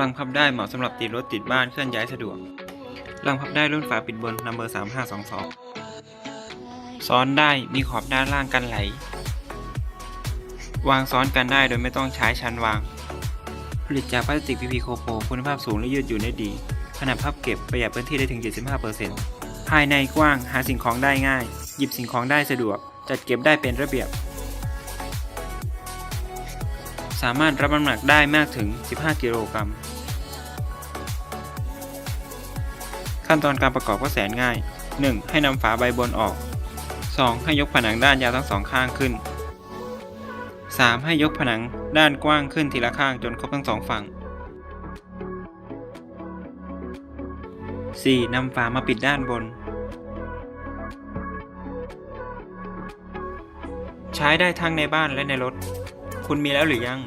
ลังพับได้เหมาะสำหรับติดรถติดบ้านเคลื่อนย้ายสะดวกลังพับได้รุ่นฝาปิดบนนัมเบอร์3522 ซ้อนได้มีขอบด้านล่างกันไหล วางซ้อนกันได้โดยไม่ต้องใช้ชั้นวาง ผลิตจากพลาสติก PP โคโปคุณภาพสูงและยืดหยุ่นได้ดี ขนาดพับเก็บประหยัดพื้นที่ได้ถึง 75%ภายในกว้างหาสิ่งของได้ง่าย หยิบสิ่งของได้สะดวก จัดเก็บได้เป็นระเบียบ สามารถรับน้ำหนักได้มากถึง 15 กิโลกรัม ขั้นตอนการประกอบก็แสนง่าย 1. ให้นำฝาใบบนออก 2. ให้ยกผนังด้านยาวทั้งสองข้างขึ้น 3. ให้ยกผนังด้านกว้างขึ้นทีละข้างจนครบทั้งสองฝั่ง 4. นำฝามาปิดด้านบน ใช้ได้ทั้งในบ้านและในรถ คุณมีแล้วหรือยัง